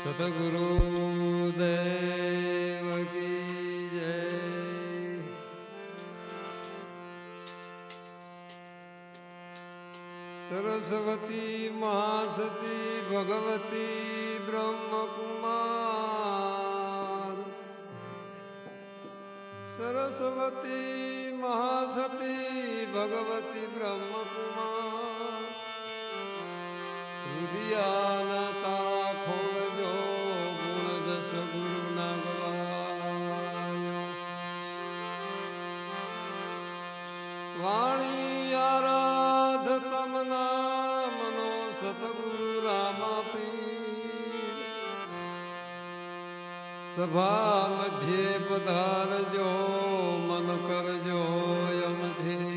सतगुरुदेव की जय। सरस्वती महासती भगवती ब्रह्मकुमार। सरस्वती महासती भगवती ब्रह्मकुमार। हृदयानता रामापि सभा मध्ये पधारजो मन करजो यमधीर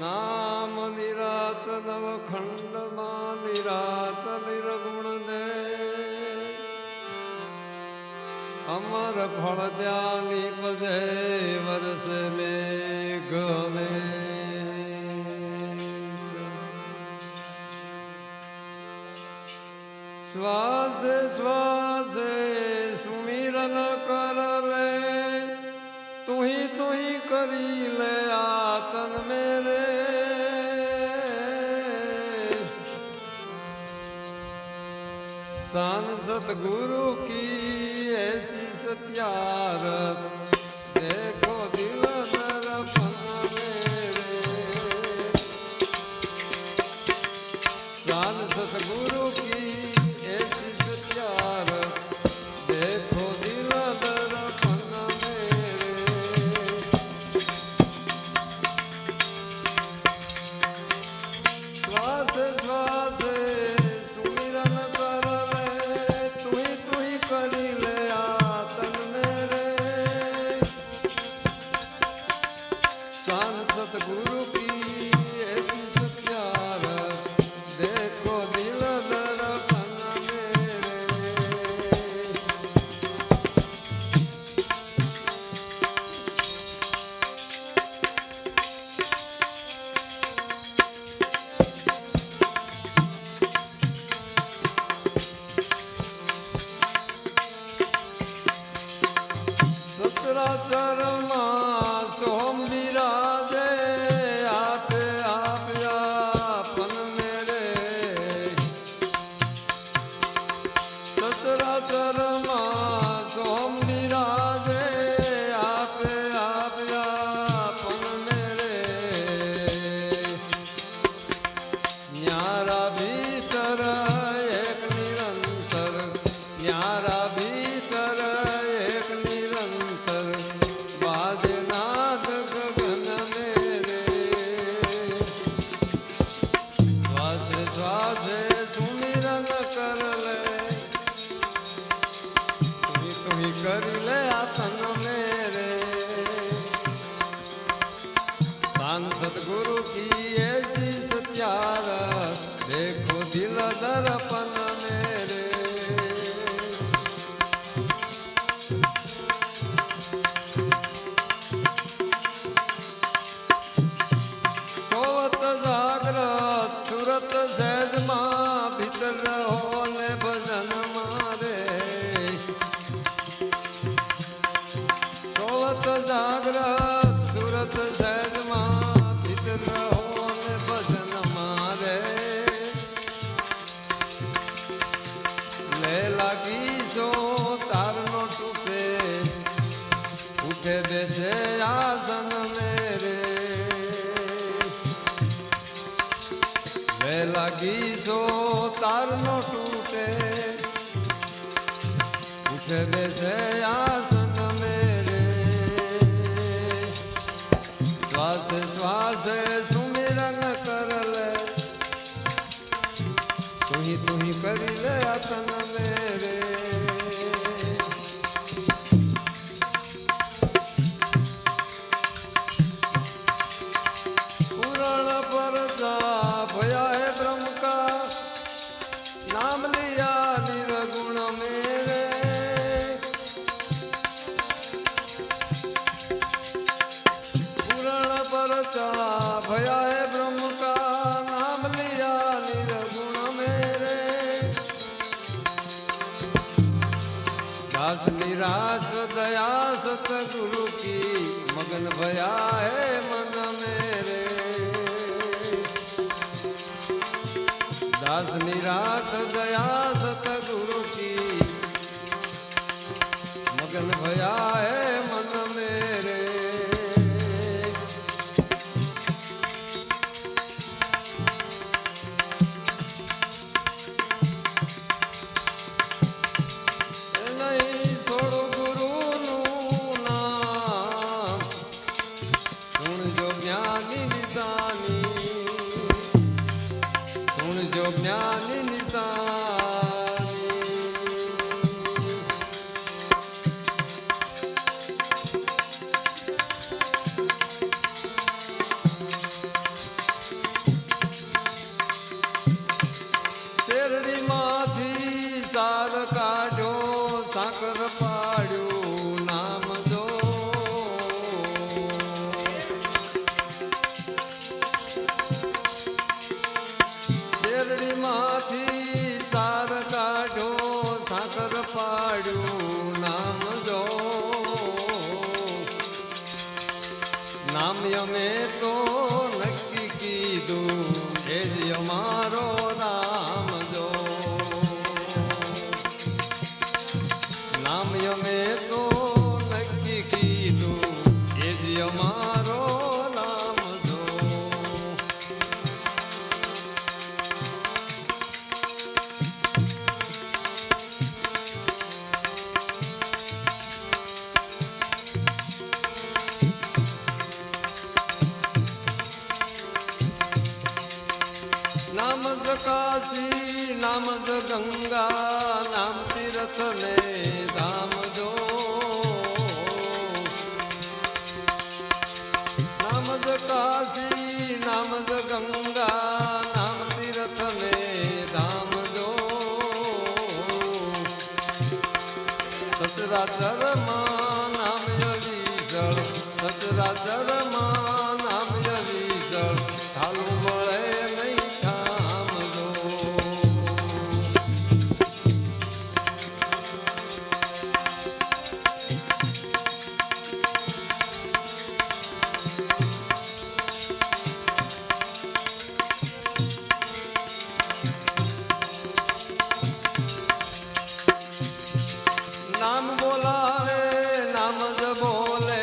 नाम निरात नवखण्डमा निरात निरा અમર ફળ ત્યાંની પજે વરસ મે ગમે શ્વાસ શ્વાસ સુમિરન કર રે તુહી તુહી કરી લે આ તન મેરે. સાન સતગુરુ કી ਦੇਸੀ ਸਤਿਆਰ ਦੇਖ સણ સતગુરુ कर તારનો તૂટે, ઉઠે બેસે આસન મેરે લે ગીસો તારનો તૂટે, ઉઠે બેસે આસન મેરે શ્વાસ, શ્વાસે સુમિરન કર લે. તુહી તુહી કરી લે આસન દાસ નિરાશ દયા સતગુરુ કી મગન ભયા હે અમે તો નક્કી કીધું એ જ અમાર બોલે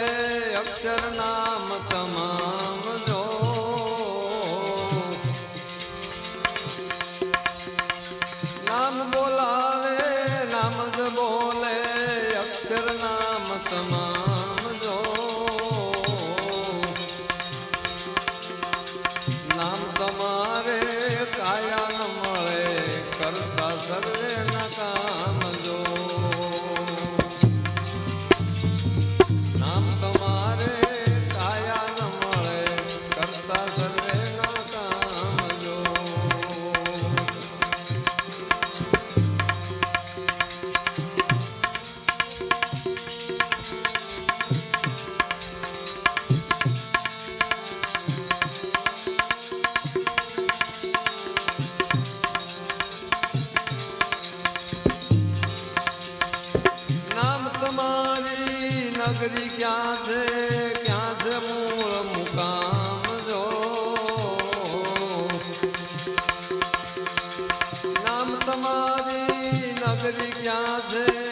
અક્ષર નામ તમામ જો નામ બોલાવે નામ જ બોલે અક્ષર નામ તમામ જો નામ તમારે કાયા વાંસળી ક્યાં છે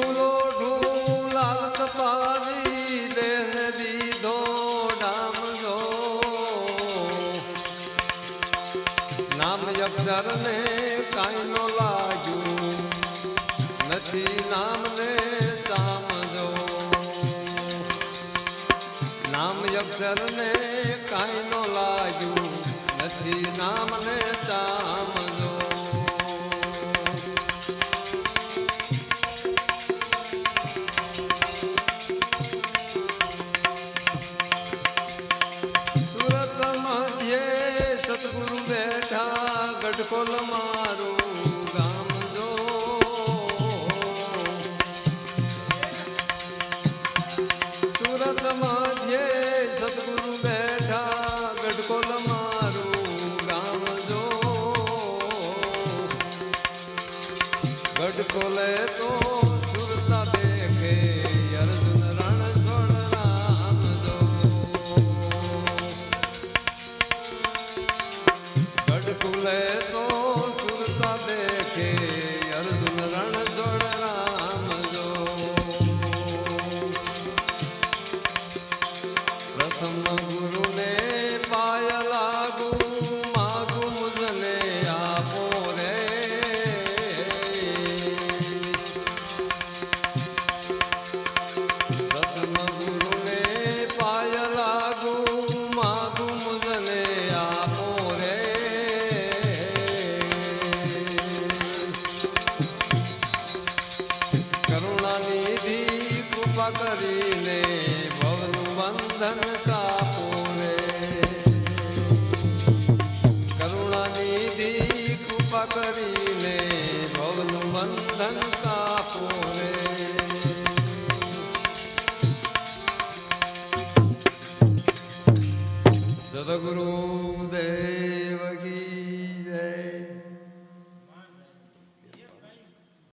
ઢૂલો ઢૂલા કપારી દેહ દીધો નામનો નામ અક્ષરને કાંઈનો લાગ્યું નથી નામને તામજો નામ અક્ષરને કાંઈનો લાગ્યું નથી નામને તામજો